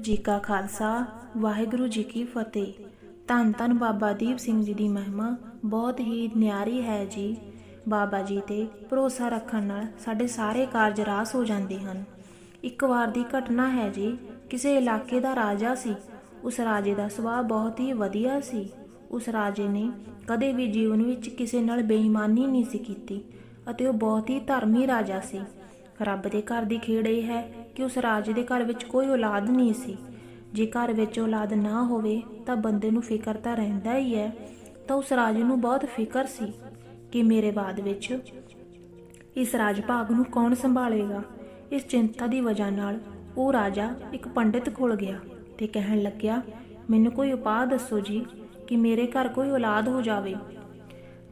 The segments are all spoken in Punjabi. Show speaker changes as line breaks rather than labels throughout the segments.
ਜੀ ਕਾ ਖਾਲਸਾ, ਵਾਹਿਗੁਰੂ ਜੀ ਕੀ ਫਤਿਹ। ਧੰਨ ਧੰਨ ਬਾਬਾ ਦੀਪ ਸਿੰਘ ਜੀ ਦੀ ਮਹਿਮਾ, ਬਹੁਤ ਹੀ ਨਿਆਰੀ ਹੈ ਜੀ। ਬਾਬਾ ਜੀ ਤੇ ਭਰੋਸਾ ਰੱਖਣ ਨਾਲ ਸਾਡੇ ਸਾਰੇ ਕਾਰਜ ਰਾਸ ਹੋ ਜਾਂਦੇ ਹਨ। ਇੱਕ ਵਾਰ ਦੀ ਘਟਨਾ ਹੈ ਜੀ, ਕਿਸੇ ਇਲਾਕੇ ਦਾ ਰਾਜਾ ਸੀ। ਉਸ ਰਾਜੇ ਦਾ ਸੁਭਾਅ ਬਹੁਤ ਹੀ ਵਧੀਆ ਸੀ। ਉਸ ਰਾਜੇ ਨੇ ਕਦੇ ਵੀ ਜੀਵਨ ਵਿੱਚ ਕਿਸੇ ਨਾਲ ਬੇਈਮਾਨੀ ਨਹੀਂ ਸੀ ਕੀਤੀ ਅਤੇ ਉਹ ਬਹੁਤ ਹੀ ਧਰਮੀ ਰਾਜਾ ਸੀ। ਰੱਬ ਦੇ ਘਰ ਦੀ ਖੇਡ ਇਹ ਹੈ ਕਿ ਉਸ ਰਾਜੇ ਦੇ ਘਰ ਵਿੱਚ ਕੋਈ ਔਲਾਦ ਨਹੀਂ ਸੀ। ਜੇ ਘਰ ਵਿੱਚ ਔਲਾਦ ਨਾ ਹੋਵੇ, ਤਾਂ ਬੰਦੇ ਨੂੰ ਫਿਕਰ ਤਾਂ ਰਹਿੰਦਾ ਹੀ ਹੈ, ਤਾਂ ਉਸ ਰਾਜੇ ਨੂੰ ਬਹੁਤ ਫਿਕਰ ਸੀ ਕਿ ਮੇਰੇ ਬਾਅਦ ਵਿੱਚ ਇਸ ਰਾਜ ਭਾਗ ਨੂੰ ਕੌਣ ਸੰਭਾਲੇਗਾ। ਇਸ ਚਿੰਤਾ ਦੀ ਵਜ੍ਹਾ ਨਾਲ ਉਹ ਰਾਜਾ ਇੱਕ ਪੰਡਿਤ ਕੋਲ ਗਿਆ ਤੇ ਕਹਿਣ ਲੱਗਿਆ, ਮੈਨੂੰ ਕੋਈ ਉਪਾਅ ਦੱਸੋ ਜੀ ਕਿ ਮੇਰੇ ਘਰ ਕੋਈ ਔਲਾਦ ਹੋ ਜਾਵੇ?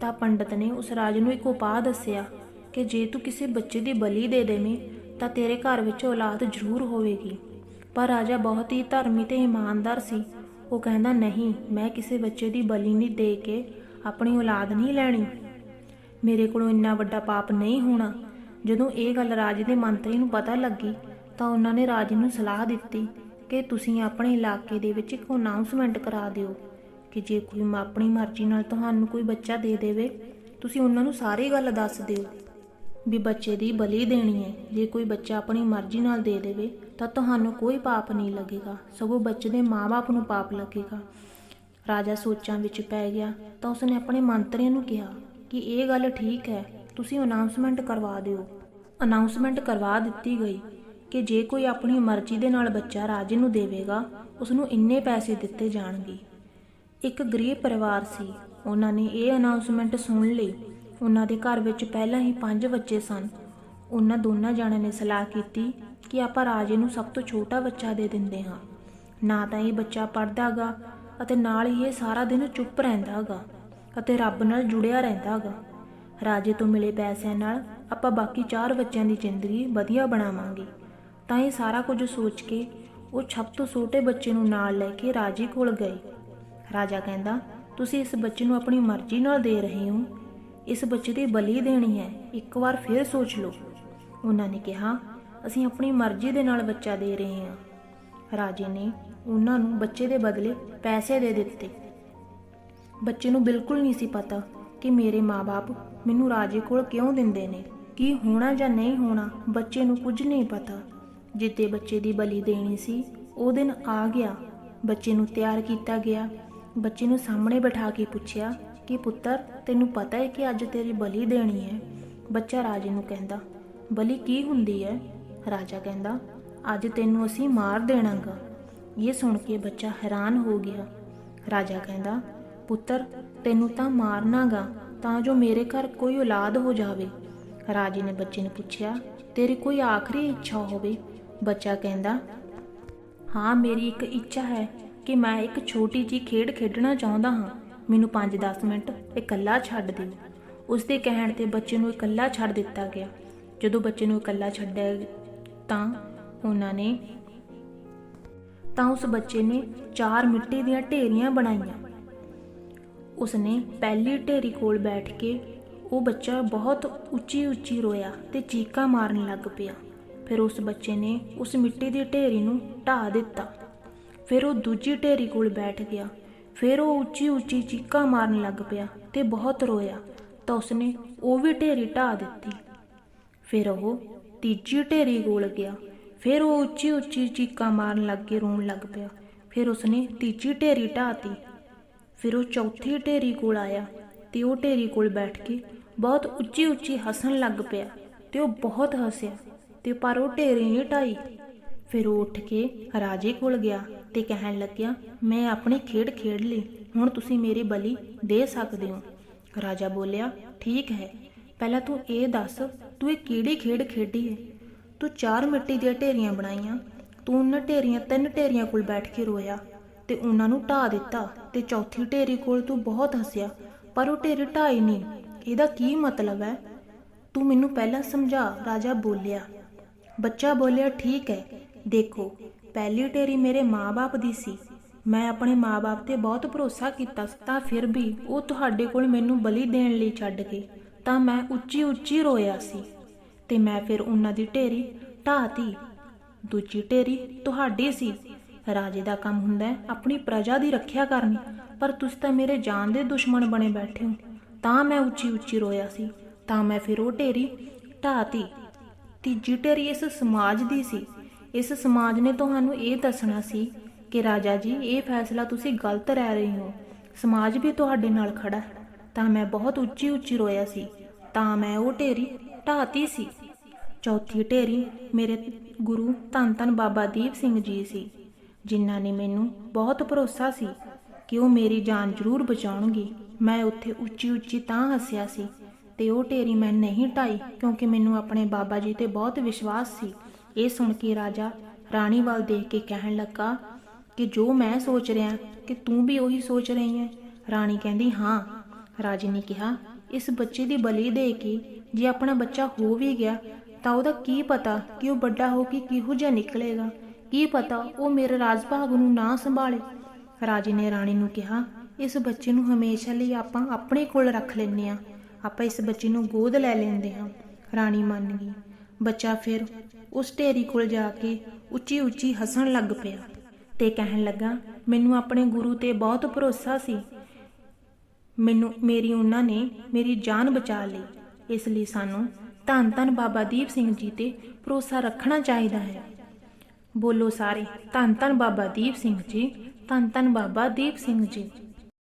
ਤਾਂ ਪੰਡਤ ਨੇ ਉਸ ਰਾਜ ਨੂੰ ਇੱਕ ਉਪਾਅ ਦੱਸਿਆ ਕਿ ਜੇ ਤੂੰ ਕਿਸੇ ਬੱਚੇ ਦੀ ਬਲੀ ਦੇ ਦੇਵੇਂ, ਤਾਂ ਤੇਰੇ ਘਰ ਵਿੱਚ ਔਲਾਦ ਜ਼ਰੂਰ ਹੋਵੇਗੀ। ਪਰ ਰਾਜਾ ਬਹੁਤ ਹੀ ਧਰਮੀ ਤੇ ਇਮਾਨਦਾਰ ਸੀ। ਉਹ ਕਹਿੰਦਾ, ਨਹੀਂ, ਮੈਂ ਕਿਸੇ ਬੱਚੇ ਦੀ ਬਲੀ ਨਹੀਂ ਦੇ ਕੇ ਆਪਣੀ ਔਲਾਦ ਨਹੀਂ ਲੈਣੀ। ਮੇਰੇ ਕੋਲੋਂ ਇੰਨਾ ਵੱਡਾ ਪਾਪ ਨਹੀਂ ਹੋਣਾ। ਜਦੋਂ ਇਹ ਗੱਲ ਰਾਜ ਦੇ ਮੰਤਰੀ ਨੂੰ ਪਤਾ ਲੱਗੀ, ਤਾਂ ਉਹਨਾਂ ਨੇ ਰਾਜ ਨੂੰ ਸਲਾਹ ਦਿੱਤੀ ਕਿ ਤੁਸੀਂ ਆਪਣੇ ਇਲਾਕੇ ਦੇ ਵਿੱਚ ਇੱਕ ਅਨਾਉਂਸਮੈਂਟ ਕਰਾ ਦਿਓ ਕਿ ਜੇ ਕੋਈ ਆਪਣੀ ਮਰਜ਼ੀ ਨਾਲ ਤੁਹਾਨੂੰ ਕੋਈ ਬੱਚਾ ਦੇ ਦੇਵੇ, ਤੁਸੀਂ ਉਹਨਾਂ ਨੂੰ ਸਾਰੀ ਗੱਲ ਦੱਸ ਦਿਓ। ਵੀ ਬੱਚੇ ਦੀ ਬਲੀ ਦੇਣੀ ਹੈ। ਜੇ ਕੋਈ ਬੱਚਾ ਆਪਣੀ ਮਰਜ਼ੀ ਨਾਲ ਦੇ ਦੇਵੇ, ਤਾਂ ਤੁਹਾਨੂੰ ਕੋਈ ਪਾਪ ਨਹੀਂ ਲੱਗੇਗਾ। ਸਗੋਂ ਬੱਚੇ ਦੇ ਮਾਪੇ ਨੂੰ ਪਾਪ ਲੱਗੇਗਾ। ਰਾਜਾ ਸੋਚਾਂ ਵਿੱਚ ਪੈ ਗਿਆ, ਤਾਂ ਉਸਨੇ ਆਪਣੇ ਮੰਤਰੀਆਂ ਨੂੰ ਕਿਹਾ ਕਿ ਇਹ ਗੱਲ ਠੀਕ ਹੈ, ਤੁਸੀਂ ਅਨਾਉਂਸਮੈਂਟ ਕਰਵਾ ਦਿਓ। ਅਨਾਉਂਸਮੈਂਟ ਕਰਵਾ ਦਿੱਤੀ ਗਈ ਕਿ ਜੇ ਕੋਈ ਆਪਣੀ ਮਰਜ਼ੀ ਦੇ ਨਾਲ ਬੱਚਾ ਰਾਜੇ ਨੂੰ ਦੇਵੇਗਾ ਉਸ ਨੂੰ ਇੰਨੇ ਪੈਸੇ ਦਿੱਤੇ ਜਾਣਗੇ। ਇੱਕ ਗਰੀਬ ਪਰਿਵਾਰ ਸੀ। ਉਹਨਾਂ ਨੇ ਇਹ ਅਨਾਉਂਸਮੈਂਟ ਸੁਣ ਲਈ ਉਹਨਾਂ ਦੇ ਘਰ ਵਿੱਚ ਪਹਿਲਾਂ ਹੀ ਪੰਜ ਬੱਚੇ ਸਨ। ਉਹਨਾਂ ਦੋਨਾਂ ਜਣਿਆਂ ਨੇ ਸਲਾਹ ਕੀਤੀ ਕਿ ਆਪਾਂ ਰਾਜੇ ਨੂੰ ਸਭ ਤੋਂ ਛੋਟਾ ਬੱਚਾ ਦੇ ਦਿੰਦੇ ਹਾਂ। ਨਾ ਤਾਂ ਇਹ ਬੱਚਾ ਪੜਦਾਗਾ ਅਤੇ ਨਾਲ ਹੀ ਇਹ ਸਾਰਾ ਦਿਨ ਚੁੱਪ ਰਹਿੰਦਾਗਾ ਅਤੇ ਰੱਬ ਨਾਲ ਜੁੜਿਆ ਰਹਿੰਦਾਗਾ। ਰਾਜੇ ਤੋਂ ਮਿਲੇ ਪੈਸਿਆਂ ਨਾਲ ਆਪਾਂ ਬਾਕੀ ਚਾਰ ਬੱਚਿਆਂ ਦੀ ਜ਼ਿੰਦਗੀ ਵਧੀਆ ਬਣਾਵਾਂਗੇ। ਤਾਂ ਇਹ ਸਾਰਾ ਕੁਝ ਸੋਚ ਕੇ ਉਹ ਸਭ ਤੋਂ ਛੋਟੇ ਬੱਚੇ ਨੂੰ ਨਾਲ ਲੈ ਕੇ ਰਾਜੇ ਕੋਲ ਗਏ। ਰਾਜਾ ਕਹਿੰਦਾ, ਤੁਸੀਂ ਇਸ ਬੱਚੇ ਨੂੰ ਆਪਣੀ ਮਰਜ਼ੀ ਨਾਲ ਦੇ ਰਹੇ ਹੋ। ਇਸ ਬੱਚੇ ਦੀ ਬਲੀ ਦੇਣੀ ਹੈ। ਇੱਕ ਵਾਰ ਫਿਰ ਸੋਚ ਲਓ। ਉਹਨਾਂ ਨੇ ਕਿਹਾ, ਅਸੀਂ ਆਪਣੀ ਮਰਜ਼ੀ ਦੇ ਨਾਲ ਬੱਚਾ ਦੇ ਰਹੇ ਹਾਂ। ਰਾਜੇ ਨੇ ਉਹਨਾਂ ਨੂੰ ਬੱਚੇ ਦੇ ਬਦਲੇ ਪੈਸੇ ਦੇ ਦਿੱਤੇ। ਬੱਚੇ ਨੂੰ ਬਿਲਕੁਲ ਨਹੀਂ ਸੀ ਪਤਾ ਕਿ ਮੇਰੇ ਮਾਪੇ ਮੈਨੂੰ ਰਾਜੇ ਕੋਲ ਕਿਉਂ ਦਿੰਦੇ ਨੇ, ਕੀ ਹੋਣਾ ਜਾਂ ਨਹੀਂ ਹੋਣਾ ਬੱਚੇ ਨੂੰ ਕੁਝ ਨਹੀਂ ਪਤਾ। ਜਿੱਤੇ ਬੱਚੇ ਦੀ ਬਲੀ ਦੇਣੀ ਸੀ, ਉਹ ਦਿਨ ਆ ਗਿਆ। ਬੱਚੇ ਨੂੰ ਤਿਆਰ ਕੀਤਾ ਗਿਆ। ਬੱਚੇ ਨੂੰ ਸਾਹਮਣੇ ਬਿਠਾ ਕੇ ਪੁੱਛਿਆ ਕਿ ਪੁੱਤਰ, ਤੈਨੂੰ ਪਤਾ ਹੈ ਕਿ ਅੱਜ ਤੇਰੀ ਬਲੀ ਦੇਣੀ ਹੈ ਬੱਚਾ ਰਾਜੇ ਨੂੰ ਕਹਿੰਦਾ, ਬਲੀ ਕੀ ਹੁੰਦੀ ਹੈ ਰਾਜਾ ਕਹਿੰਦਾ, ਅੱਜ ਤੈਨੂੰ ਅਸੀਂ ਮਾਰ ਦੇਣਾਗਾ। ਇਹ ਸੁਣ ਕੇ ਬੱਚਾ ਹੈਰਾਨ ਹੋ ਗਿਆ। ਰਾਜਾ ਕਹਿੰਦਾ, ਪੁੱਤਰ, ਤੈਨੂੰ ਤਾਂ ਮਾਰਨਾਗਾ, ਤਾਂ ਜੋ ਮੇਰੇ ਘਰ ਕੋਈ ਔਲਾਦ ਹੋ ਜਾਵੇ। ਰਾਜੇ ਨੇ ਬੱਚੇ ਨੂੰ ਪੁੱਛਿਆ, ਤੇਰੀ ਕੋਈ ਆਖਰੀ ਇੱਛਾ ਹੋਵੇ? ਬੱਚਾ ਕਹਿੰਦਾ, ਹਾਂ, ਮੇਰੀ ਇੱਕ ਇੱਛਾ ਹੈ ਕਿ ਮੈਂ ਇੱਕ ਛੋਟੀ ਜੀ ਖੇਡ ਖੇਡਣਾ ਚਾਹੁੰਦਾ ਹਾਂ। ਮੈਨੂੰ 5-10 ਮਿੰਟ ਇਕੱਲਾ ਛੱਡ ਦਿਓ। ਉਸ ਦੇ ਕਹਿਣ ਤੇ ਬੱਚੇ ਨੂੰ ਇਕੱਲਾ ਛੱਡ ਦਿੱਤਾ ਗਿਆ। ਜਦੋਂ ਬੱਚੇ ਨੂੰ ਇਕੱਲਾ ਛੱਡਿਆ ਤਾਂ ਉਹਨਾਂ ਨੇ ਤਾਂ ਉਸ ਬੱਚੇ ਨੇ ਚਾਰ ਮਿੱਟੀ ਦੀਆਂ ਢੇਰੀਆਂ ਬਣਾਈਆਂ। ਉਸਨੇ ਪਹਿਲੀ ਢੇਰੀ ਕੋਲ ਬੈਠ ਕੇ ਉਹ ਬੱਚਾ ਬਹੁਤ ਉੱਚੀ ਉੱਚੀ ਰੋਇਆ ਤੇ ਚੀਕਾਂ ਮਾਰਨ ਲੱਗ ਪਿਆ। ਫਿਰ ਉਸ ਬੱਚੇ ਨੇ ਉਸ ਮਿੱਟੀ ਦੀ ਢੇਰੀ ਨੂੰ ਢਾ ਦਿੱਤਾ। ਫਿਰ ਉਹ ਦੂਜੀ ਢੇਰੀ ਕੋਲ ਬੈਠ ਗਿਆ। ਫਿਰ ਉਹ ਉੱਚੀ ਉੱਚੀ ਚੀਕਾਂ ਮਾਰਨ ਲੱਗ ਪਿਆ ਤੇ ਬਹੁਤ ਰੋਇਆ ਤਾਂ ਉਸਨੇ ਉਹ ਵੀ ਢੇਰੀ ਢਾ ਦਿੱਤੀ। ਫਿਰ ਉਹ ਤੀਜੀ ਢੇਰੀ ਕੋਲ ਗਿਆ। ਫਿਰ ਉਹ ਉੱਚੀ ਉੱਚੀ ਚੀਕਾਂ ਮਾਰਨ ਲੱਗ ਕੇ ਰੋਣ ਲੱਗ ਪਿਆ। ਫਿਰ ਉਸਨੇ ਤੀਜੀ ਢੇਰੀ ਢਾਤੀ ਫਿਰ ਉਹ ਚੌਥੀ ਢੇਰੀ ਕੋਲ ਆਇਆ ਤੇ ਉਹ ਢੇਰੀ ਕੋਲ ਬੈਠ ਕੇ ਬਹੁਤ ਉੱਚੀ ਉੱਚੀ ਹੱਸਣ ਲੱਗ ਪਿਆ ਤੇ ਉਹ ਬਹੁਤ ਹੱਸਿਆ ਤੇ ਪਰ ਉਹ ਢੇਰੀ ਨਹੀਂ ਢਾਈ। ਫਿਰ ਉਹ ਉੱਠ ਕੇ ਰਾਜੇ ਕੋਲ ਗਿਆ। ਤੇ ਕਹਿਣ ਲੱਗਿਆ, ਮੈਂ ਆਪਣੀ ਖੇਡ ਖੇਡ ਲਈ, ਹੁਣ ਤੁਸੀਂ ਮੇਰੀ ਬਲੀ ਦੇ ਸਕਦੇ ਹੋ। ਰਾਜਾ ਬੋਲਿਆ, ਠੀਕ ਹੈ, ਪਹਿਲਾਂ ਤੂੰ ਇਹ ਦੱਸ, ਤੂੰ ਇਹ ਕਿਹੜੀ ਖੇਡ ਖੇਡੀ ਹੈ ਤੂੰ ਚਾਰ ਮਿੱਟੀ ਦੀਆਂ ਢੇਰੀਆਂ ਬਣਾਈਆਂ, ਤੂੰ ਉਹਨਾਂ ਢੇਰੀਆਂ, ਤਿੰਨ ਢੇਰੀਆਂ ਕੋਲ ਬੈਠ ਕੇ ਰੋਇਆ, ਤੇ ਉਹਨਾਂ ਨੂੰ ਢਾ ਦਿੱਤਾ, ਤੇ ਚੌਥੀ ਢੇਰੀ ਕੋਲ ਤੂੰ ਬਹੁਤ ਹੱਸਿਆ, ਪਰ ਉਹ ਢੇਰੀ ਢਾਈ ਨਹੀਂ। ਇਹਦਾ ਕੀ ਮਤਲਬ ਹੈ? ਤੂੰ ਮੈਨੂੰ ਪਹਿਲਾਂ ਸਮਝਾ, ਰਾਜਾ ਬੋਲਿਆ। ਬੱਚਾ ਬੋਲਿਆ, ਠੀਕ ਹੈ, ਦੇਖੋ ਪਹਿਲੀ ਢੇਰੀ ਮੇਰੇ ਮਾਪੇ ਦੀ ਸੀ। ਮੈਂ ਆਪਣੇ ਮਾਪੇ ਤੇ ਬਹੁਤ ਭਰੋਸਾ ਕੀਤਾ ਤਾਂ ਫਿਰ ਵੀ ਉਹ ਤੁਹਾਡੇ ਕੋਲ ਮੈਨੂੰ ਬਲੀ ਦੇਣ ਲਈ ਛੱਡ ਗਏ, ਤਾਂ ਮੈਂ ਉੱਚੀ ਉੱਚੀ ਰੋਇਆ ਸੀ। ਤੇ ਮੈਂ ਫਿਰ ਉਹਨਾਂ ਦੀ ਢੇਰੀ ਢਾਤੀ ਦੂਜੀ ਢੇਰੀ ਤੁਹਾਡੀ ਸੀ। ਰਾਜੇ ਦਾ ਕੰਮ ਹੁੰਦਾ ਆਪਣੀ ਪ੍ਰਜਾ ਦੀ ਰੱਖਿਆ ਕਰਨੀ, ਪਰ ਤੁਸੀਂ ਤਾਂ ਮੇਰੇ ਜਾਨ ਦੇ ਦੁਸ਼ਮਣ ਬਣੇ ਬੈਠੇ ਹੋ। ਤਾਂ ਮੈਂ ਉੱਚੀ ਉੱਚੀ ਰੋਇਆ ਸੀ, ਤਾਂ ਮੈਂ ਫਿਰ ਉਹ ਢੇਰੀ ਢਾਤੀ ਤੀਜੀ ਢੇਰੀ ਇਸ ਸਮਾਜ ਦੀ ਸੀ। ਇਸ ਸਮਾਜ ਨੇ ਤੁਹਾਨੂੰ ਇਹ ਦੱਸਣਾ ਸੀ ਕਿ ਰਾਜਾ ਜੀ, ਇਹ ਫੈਸਲਾ ਤੁਸੀਂ ਗਲਤ ਰਹਿ ਰਹੇ ਹੋ। ਸਮਾਜ ਵੀ ਤੁਹਾਡੇ ਨਾਲ ਖੜਾ ਹੈ। ਤਾਂ ਮੈਂ ਬਹੁਤ ਉੱਚੀ ਉੱਚੀ ਰੋਇਆ ਸੀ। ਤਾਂ ਮੈਂ ਉਹ ਢੇਰੀ ਢਾਤੀ ਸੀ। ਚੌਥੀ ਢੇਰੀ ਮੇਰੇ ਗੁਰੂ ਧੰਨ ਧੰਨ ਬਾਬਾ ਦੀਪ ਸਿੰਘ ਜੀ ਸੀ, ਜਿਨ੍ਹਾਂ ਨੇ ਮੈਨੂੰ ਬਹੁਤ ਭਰੋਸਾ ਸੀ ਕਿ ਉਹ ਮੇਰੀ ਜਾਨ ਜ਼ਰੂਰ ਬਚਾਉਣਗੇ। ਮੈਂ ਉੱਥੇ ਉੱਚੀ ਉੱਚੀ ਤਾਂ ਹੱਸਿਆ ਸੀ ਤੇ ਉਹ ਢੇਰੀ ਮੈਂ ਨਹੀਂ ਢਾਈ ਕਿਉਂਕਿ ਮੈਨੂੰ ਆਪਣੇ ਬਾਬਾ ਜੀ ਤੇ ਬਹੁਤ ਵਿਸ਼ਵਾਸ ਸੀ। ਇਹ ਸੁਣ ਕੇ ਰਾਜਾ ਰਾਣੀ ਵੱਲ ਦੇਖ ਕੇ ਕਹਿਣ ਲੱਗਾ ਕਿ ਜੋ ਮੈਂ ਸੋਚ ਰਿਹਾ ਕਿ ਤੂੰ ਵੀ ਉਹੀ ਸੋਚ ਰਹੀ ਹੈ। ਰਾਣੀ ਕਹਿੰਦੀ, ਹਾਂ। ਰਾਜੇ ਨੇ ਕਿਹਾ, ਇਸ ਬੱਚੇ ਦੀ ਬਲੀ ਦੇ ਕੇ ਜੇ ਆਪਣਾ ਬੱਚਾ ਹੋ ਵੀ ਗਿਆ, ਤਾਂ ਉਹਦਾ ਕੀ ਪਤਾ ਕਿ ਉਹ ਵੱਡਾ ਹੋ ਕੇ ਕਿਹੋ ਜਿਹਾ ਨਿਕਲੇਗਾ? ਕੀ ਪਤਾ ਉਹ ਮੇਰੇ ਰਾਜ ਭਾਗ ਨੂੰ ਨਾ ਸੰਭਾਲੇ? ਰਾਜੇ ਨੇ ਰਾਣੀ ਨੂੰ ਕਿਹਾ, ਇਸ ਬੱਚੇ ਨੂੰ ਹਮੇਸ਼ਾ ਲਈ ਆਪਾਂ ਆਪਣੇ ਕੋਲ ਰੱਖ ਲੈਂਦੇ ਆ ਆਪਾਂ ਇਸ ਬੱਚੇ ਨੂੰ ਗੋਦ ਲੈ ਲੈਂਦੇ ਹਾਂ। ਰਾਣੀ ਮੰਨ ਗਈ। ਬੱਚਾ ਫਿਰ ਉਸ ਢੇਰੀ ਕੋਲ ਜਾ ਕੇ ਉੱਚੀ ਉੱਚੀ ਹੱਸਣ ਲੱਗ ਪਿਆ ਤੇ ਕਹਿਣ ਲੱਗਾ, ਮੈਨੂੰ ਆਪਣੇ ਗੁਰੂ ਤੇ ਬਹੁਤ ਭਰੋਸਾ ਸੀ। ਮੈਨੂੰ, ਮੇਰੀ ਉਹਨਾਂ ਨੇ ਮੇਰੀ ਜਾਨ ਬਚਾ ਲਈ। ਇਸ ਲਈ ਸਾਨੂੰ ਧੰਨ ਧੰਨ ਬਾਬਾ ਦੀਪ ਸਿੰਘ ਜੀ ਤੇ ਭਰੋਸਾ ਰੱਖਣਾ ਚਾਹੀਦਾ ਹੈ। ਬੋਲੋ ਸਾਰੇ, ਧੰਨ ਧੰਨ ਬਾਬਾ ਦੀਪ ਸਿੰਘ ਜੀ, ਧੰਨ ਧੰਨ ਬਾਬਾ ਦੀਪ ਸਿੰਘ ਜੀ।